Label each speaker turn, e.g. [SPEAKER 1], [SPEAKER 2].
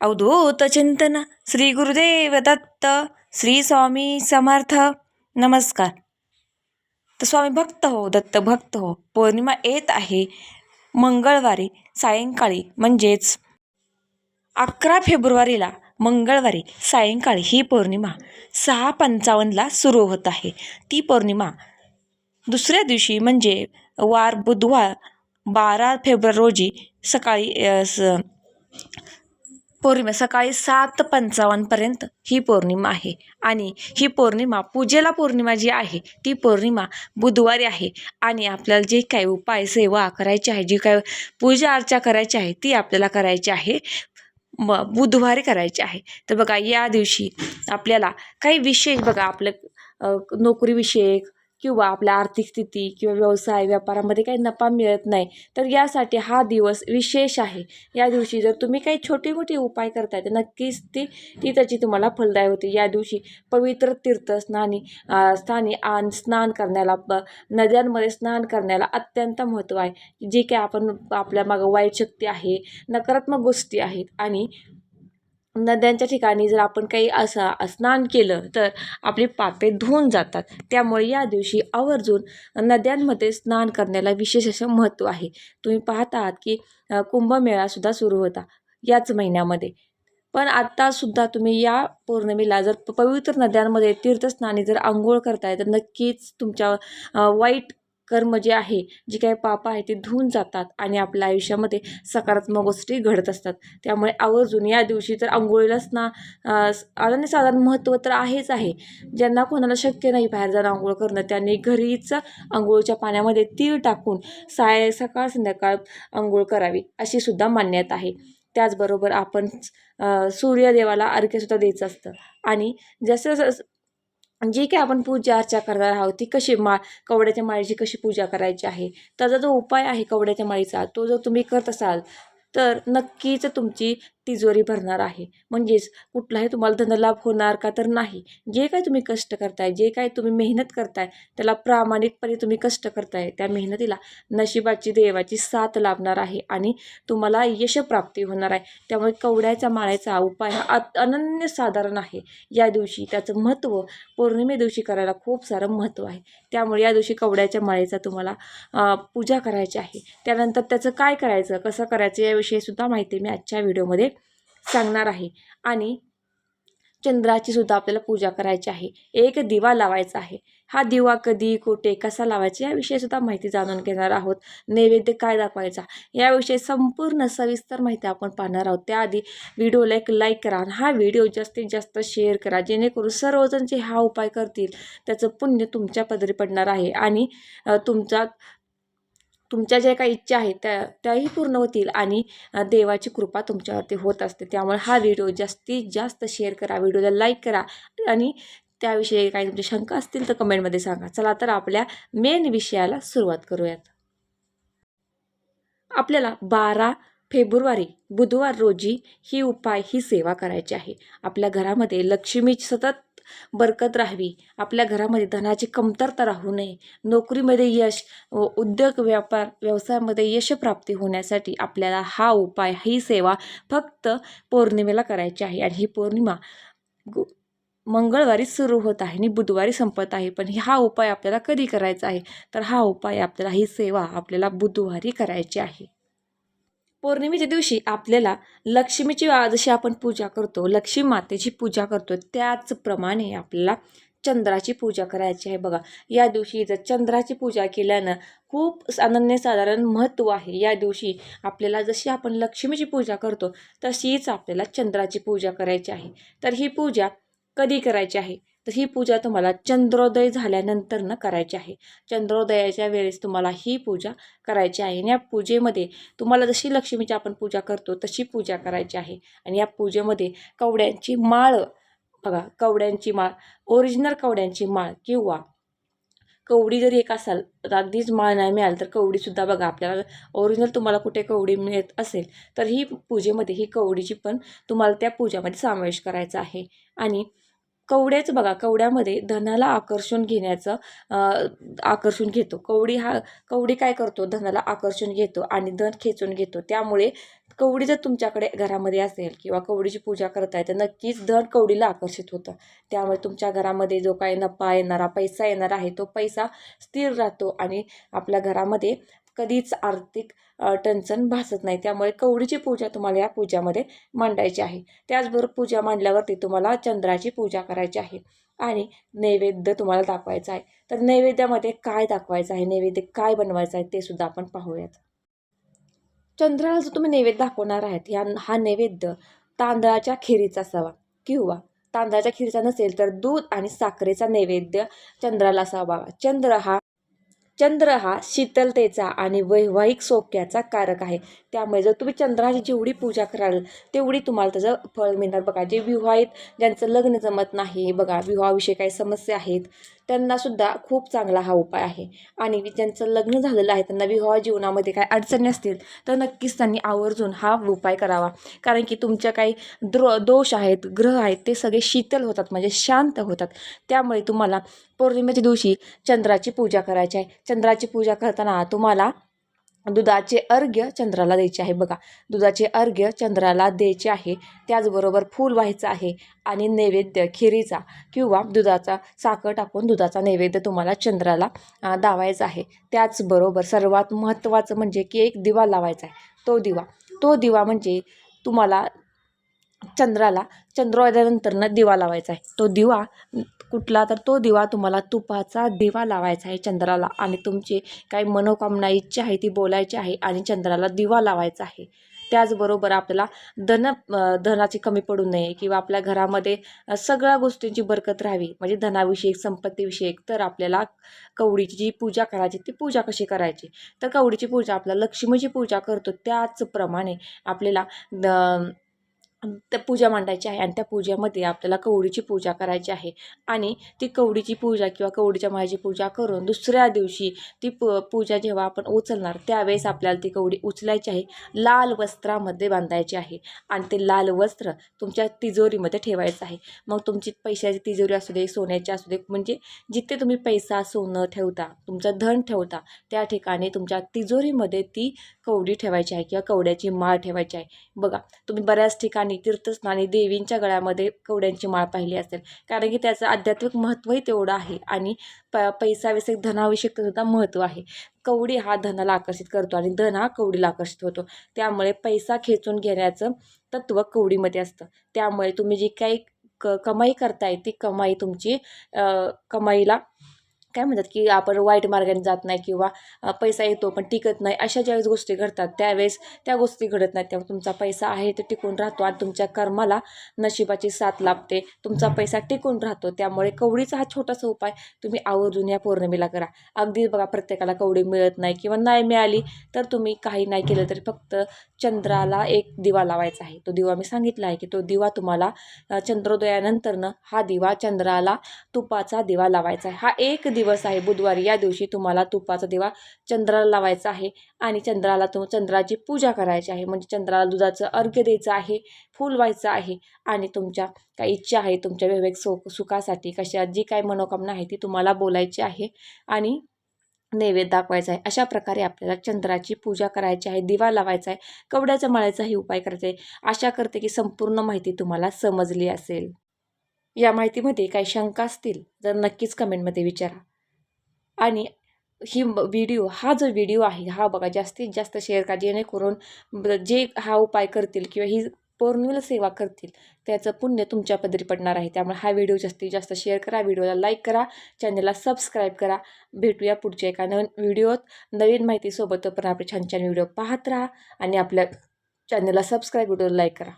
[SPEAKER 1] अवधूतचिंतन श्री गुरुदेव दत्त श्री स्वामी समर्थ नमस्कार तर स्वामी भक्त हो दत्त भक्त हो पौर्णिमा येत आहे. मंगळवारी सायंकाळी म्हणजेच अकरा फेब्रुवारीला मंगळवारी सायंकाळी ही पौर्णिमा सहा पंचावन्नला सुरू होत आहे ती पौर्णिमा दुसऱ्या दिवशी म्हणजे वार बुधवार बारा फेब्रुवारी रोजी सकाळी स पौर्णिमा सकाळी सात पंचावन्नपर्यंत ही पौर्णिमा आहे. आणि ही पौर्णिमा पूजेला पौर्णिमा जी आहे ती पौर्णिमा बुधवारी आहे. आणि आपल्याला जे काही उपाय सेवा करायची आहे जी काय पूजा अर्चा करायची आहे ती आपल्याला करायची आहे. म बुधवारी करायची आहे. तर बघा या दिवशी आपल्याला काही विशेष बघा आपलं नोकरीविषयक किंवा आपल्या आर्थिक स्थिती किंवा व्यवसाय व्यापारामध्ये काही नफा मिळत नाही तर यासाठी हा दिवस विशेष आहे. या दिवशी जर तुम्ही काही छोटे मोठे उपाय करताय तर नक्कीच ती ती त्याची तुम्हाला फलदाय होते. या दिवशी पवित्र तीर्थ स्नानी स्थानी आन स्नान करण्याला ब नद्यांमध्ये स्नान करण्याला अत्यंत महत्त्व आहे. जे काही आपण आपल्या मागं वाईट शक्ती आहे नकारात्मक गोष्टी आहेत आणि नद्यांच्या ठिकाणी जर आपण काही असा स्नान केलं तर आपली पापे धुवून जातात. त्यामुळे या दिवशी आवर्जून नद्यांमध्ये स्नान करण्याला विशेष असं महत्त्व आहे. तुम्ही पाहत आहात की कुंभमेळासुद्धा सुरू होता याच महिन्यामध्ये. पण आत्तासुद्धा तुम्ही या पौर्णिमेला जर पवित्र नद्यांमध्ये तीर्थस्नानी जर आंघोळ करताय तर नक्कीच तुमच्या वाईट कर्म जे आहे जी काही पाप आहे ते धुवून जातात आणि आपल्या आयुष्यामध्ये सकारात्मक गोष्टी घडत असतात. त्यामुळे आवर्जून या दिवशी तर आंघोळीला ना अ, अनन्यसाधारण महत्त्व तर आहेच आहे. ज्यांना कोणाला शक्य नाही बाहेर जाऊन आंघोळ करणं त्यांनी घरीच आंघोळीच्या पाण्यामध्ये तीळ टाकून साय सकाळ संध्याकाळ आंघोळ करावी अशी सुद्धा मान्यता आहे. त्याचबरोबर आपण सूर्यदेवाला अर्घ्यसुद्धा द्यायचं असतं. आणि जसं जसं जी काय आपण पूजा अर्चा करणार आहोत ती कशी मा कवड्याच्या माळीची कशी पूजा करायची आहे त्याचा जो उपाय आहे कवड्याच्या माळीचा तो जर तुम्ही करत असाल तर नक्कीच तुमची तिजोरी भरणार आहे. म्हणजेच कुठलाही तुम्हाला धनलाभ होणार का तर नाही. जे काय तुम्ही कष्ट करताय जे काय तुम्ही मेहनत करताय त्याला प्रामाणिकपणे तुम्ही कष्ट करताय त्या मेहनतीला नशिबाची देवाची साथ लाभणार आहे आणि तुम्हाला यशप्राप्ती होणार आहे. त्यामुळे कवड्याच्या माळ्याचा उपाय हा अत अनन्यसाधारण आहे. या दिवशी त्याचं महत्त्व पौर्णिमे दिवशी करायला खूप सारं महत्त्व आहे. त्यामुळे या दिवशी कवड्याच्या माळेचा तुम्हाला पूजा करायची आहे. त्यानंतर त्याचं काय करायचं कसं करायचं याविषयी सुद्धा माहिती मी आजच्या व्हिडिओमध्ये सांगणार आहे. आणि चंद्राची सुद्धा आपल्याला पूजा करायची आहे. एक दिवा लावायचा आहे. हा दिवा कधी कुठे कसा लावायचा याविषयी सुद्धा माहिती जाणून घेणार आहोत. नैवेद्य काय दाखवायचा याविषयी संपूर्ण सविस्तर माहिती आपण पाहणार आहोत. त्याआधी व्हिडिओला एक लाईक करा आणि हा व्हिडिओ जास्तीत जास्त शेअर करा. जेणेकरून सर्वजण जे हा उपाय करतील त्याचं पुण्य तुमच्या पदरी पडणार आहे. आणि तुमचा तुमच्या ज्या काही इच्छा आहेत त्या त्याही पूर्ण होतील आणि देवाची कृपा तुमच्यावरती होत असते. त्यामुळे हा व्हिडिओ जास्तीत जास्त शेअर करा व्हिडिओला लाईक करा आणि त्याविषयी काही तुमच्या शंका असतील तर कमेंटमध्ये सांगा. चला तर आपल्या मेन विषयाला सुरुवात करूयात. आपल्याला बारा फेब्रुवारी बुधवार रोजी ही उपाय ही सेवा करायची आहे. आपल्या घरामध्ये लक्ष्मी सतत बरकत राहावी. आपल्या घरामध्ये धनाची कमतरता राहू नये. नोकरीमध्ये यश व उद्योग व्यापार व्यवसायामध्ये यशप्राप्ती होण्यासाठी आपल्याला हा उपाय ही सेवा फक्त पौर्णिमेला करायची आहे. आणि ही पौर्णिमा गु मंगळवारी सुरू होत आहे आणि बुधवारी संपत आहे. पण हा उपाय आपल्याला कधी करायचा आहे? तर हा उपाय आपल्याला ही सेवा आपल्याला बुधवारी करायची आहे. पौर्णिमेच्या दिवशी आपल्याला लक्ष्मीची जशी आपण पूजा करतो लक्ष्मी मातेची पूजा करतो त्याचप्रमाणे आपल्याला चंद्राची पूजा करायची आहे बघा. या दिवशी जर चंद्राची पूजा केल्यानं खूप अनन्यसाधारण महत्त्व आहे. या दिवशी आपल्याला जशी आपण लक्ष्मीची पूजा करतो तशीच आपल्याला चंद्राची पूजा करायची आहे. तर ही पूजा कधी करायची आहे? तर ही पूजा तुम्हाला चंद्रोदय झाल्यानंतर न करायची आहे. चंद्रोदयाच्या वेळेस तुम्हाला ही पूजा करायची आहे. आणि या पूजेमध्ये तुम्हाला जशी लक्ष्मीची आपण पूजा करतो तशी पूजा करायची आहे. आणि या पूजेमध्ये कवड्यांची माळ बघा कवड्यांची माळ ओरिजिनल कवड्यांची माळ किंवा कवडी जरी एक असाल तर अगदीच माळ नाही मिळाल तर कवडीसुद्धा बघा आपल्याला ओरिजिनल तुम्हाला कुठे कवडी मिळत असेल तर ही पूजेमध्ये ही कवडीची पण तुम्हाला त्या पूजामध्ये समावेश करायचा आहे. आणि कवड्याच बघा कवड्यामध्ये धनाला आकर्षण घेण्याचं आकर्षण घेतो. कवडी हा कवडी काय करतो? धनाला आकर्षण घेतो आणि धन खेचून घेतो. त्यामुळे कवडी जर तुमच्याकडे घरामध्ये असेल किंवा कवडीची पूजा करताय तर नक्कीच धन कवडीला आकर्षित होतं. त्यामुळे तुमच्या घरामध्ये जो काय नफा येणारा पैसा येणार आहे तो पैसा स्थिर राहतो आणि आपल्या घरामध्ये कधीच आर्थिक टंचन भासत नाही. त्यामुळे कवडीची पूजा तुम्हाला या पूजामध्ये मांडायची आहे. त्याचबरोबर पूजा मांडल्यावरती तुम्हाला चंद्राची पूजा करायची आहे आणि नैवेद्य तुम्हाला दाखवायचा आहे. तर नैवेद्यामध्ये काय दाखवायचं आहे? नैवेद्य काय बनवायचं आहे? ते सुद्धा आपण पाहूयात. चंद्राला जो तुम्ही नैवेद्य दाखवणार आहात या हा नैवेद्य तांदळाच्या खिरीचा असावा किंवा तांदळाच्या खिरीचा नसेल तर दूध आणि साखरेचा नैवेद्य चंद्राला असावा. चंद्र हा चंद्र हा शीतलतेचा आणि वैवाहिक सौख्याचा कारक आहे. त्यामुळे जर तुम्ही चंद्राची जेवढी पूजा कराल तेवढी तुम्हाला त्याचं फळ मिळणार. बघा जे विवाहित ज्यांचं लग्न जमत नाही बघा विवाहाविषयी काही समस्या आहेत त्यांनासुद्धा खूप चांगला हा उपाय आहे. आणि ज्यांचं लग्न झालेलं आहे त्यांना विवाह जीवनामध्ये काय अडचणी असतील तर नक्कीच त्यांनी आवर्जून हा उपाय करावा. कारण की तुमच्या काही द्रो दोष आहेत ग्रह आहेत ते सगळे शीतल होतात म्हणजे शांत होतात. त्यामुळे तुम्हाला पौर्णिमेच्या दिवशी चंद्राची पूजा करायची आहे. चंद्राची पूजा करताना तुम्हाला दुधाचे अर्घ्य चंद्राला द्यायचे आहे. बघा दुधाचे अर्घ्य चंद्राला द्यायचे आहे. त्याचबरोबर फूल व्हायचं आहे आणि नैवेद्य खिरीचा किंवा दुधाचा साखर टाकून दुधाचा नैवेद्य तुम्हाला चंद्राला दावायचा आहे. त्याचबरोबर सर्वात महत्त्वाचं म्हणजे की एक दिवा लावायचा आहे. तो दिवा तो दिवा म्हणजे तुम्हाला चंद्राला चंद्रोदयानंतरनं दिवा लावायचा आहे. तो दिवा कुठला तर तो दिवा तुम्हाला तुपाचा दिवा लावायचा आहे चंद्राला आणि तुमची काही मनोकामना इच्छा आहे ती बोलायची आहे आणि चंद्राला दिवा लावायचा आहे. त्याचबरोबर आपल्याला धन धनाची कमी पडू नये किंवा आपल्या घरामध्ये सगळ्या गोष्टींची बरकत राहावी. म्हणजे धनाविषयक संपत्तीविषयक तर आपल्याला कवडीची जी पूजा करायची ती पूजा कशी करायची? तर कवडीची पूजा आपल्याला लक्ष्मीची पूजा करतो. त्याचप्रमाणे आपल्याला द- त्या पूजा मांडायची आहे आणि त्या पूजेमध्ये आपल्याला कवडीची पूजा करायची आहे. आणि ती कवडीची पूजा किंवा कवडीच्या माळ्याची पूजा करून दुसऱ्या दिवशी ती प पूजा जेव्हा आपण उचलणार त्यावेळेस आपल्याला ती कवडी उचलायची आहे. लाल वस्त्रामध्ये बांधायची आहे आणि ते लाल वस्त्र तुमच्या तिजोरीमध्ये ठेवायचं आहे. मग तुमची पैशाची तिजोरी असू दे सोन्याची असू दे म्हणजे जिथे तुम्ही पैसा सोनं ठेवता तुमचं धन ठेवता त्या ठिकाणी तुमच्या तिजोरीमध्ये ती कवडी ठेवायची आहे किंवा कवड्याची माळ ठेवायची आहे. बघा तुम्ही बऱ्याच ठिकाणी तीर्थस्नानी देवींच्या गळ्यामध्ये कवड्यांची माळ पाहिली असेल. कारण की त्याचं आध्यात्मिक महत्त्वही तेवढं आहे आणि प पैसाविषयक धनाविषयक सुद्धा महत्त्व आहे. कवडी हा धनाला आकर्षित करतो आणि धन हा कवडीला आकर्षित होतो. त्यामुळे पैसा खेचून घेण्याचं तत्त्व कवडीमध्ये असतं. त्यामुळे तुम्ही जी काही क कमाई करताय ती कमाई तुमची कमाईला काय म्हणतात की आपण वाईट मार्गाने जात नाही किंवा पैसा येतो पण टिकत नाही अशा ज्यावेळेस गोष्टी घडतात त्यावेळेस त्या गोष्टी घडत नाहीत. त्यामुळे तुमचा पैसा आहे तो टिकून राहतो आणि तुमच्या कर्माला नशिबाची साथ लाभते. तुमचा पैसा टिकून राहतो. त्यामुळे कवडीचा हा छोटासा उपाय तुम्ही आवर्जून या पौर्णिमेला करा. अगदी बघा प्रत्येकाला कवडी मिळत नाही किंवा नाही मिळाली तर तुम्ही काही नाही केलं तरी फक्त चंद्राला एक दिवा लावायचा आहे. तो दिवा मी सांगितला आहे की तो दिवा तुम्हाला चंद्रोदयानंतरनं हा दिवा चंद्राला तुपाचा दिवा लावायचा आहे. हा एक दिवस आहे. बुधवारी या दिवशी तुम्हाला तुपाचा दिवा चंद्राला लावायचा आहे आणि चंद्राला तुम चंद्राची पूजा करायची आहे. म्हणजे चंद्राला दुधाचं अर्घ्य द्यायचं आहे फूल व्हायचं आहे आणि तुमच्या काही इच्छा आहे तुमच्या वैवाहिक सो सुखासाठी कशा जी काय मनोकामना आहे ती तुम्हाला बोलायची आहे आणि नैवेद्य दाखवायचा आहे. अशा प्रकारे आपल्याला चंद्राची पूजा करायची आहे दिवा लावायचा आहे कवड्याचा माळ्याचाही उपाय करायचा आहे. आशा करते की संपूर्ण माहिती तुम्हाला समजली असेल. या माहितीमध्ये काही शंका असतील तर नक्कीच कमेंटमध्ये विचारा. आणि ही व्हिडिओ हा जो व्हिडिओ आहे हा बघा जास्तीत जास्त शेअर करा जेणेकरून जे हा उपाय करतील किंवा ही पौर्णिमेला सेवा करतील त्याचं पुण्य तुमच्या पदरी पडणार आहे. त्यामुळे हा व्हिडिओ जास्तीत जास्त शेअर करा व्हिडिओला लाईक करा चॅनलला सबस्क्राईब करा. भेटूया पुढच्या एका नवीन व्हिडिओत नवीन माहितीसोबत पण आपले छान छान व्हिडिओ पाहत राहा आणि आपल्या चॅनलला सबस्क्राईब व्हिडिओ लाईक करा.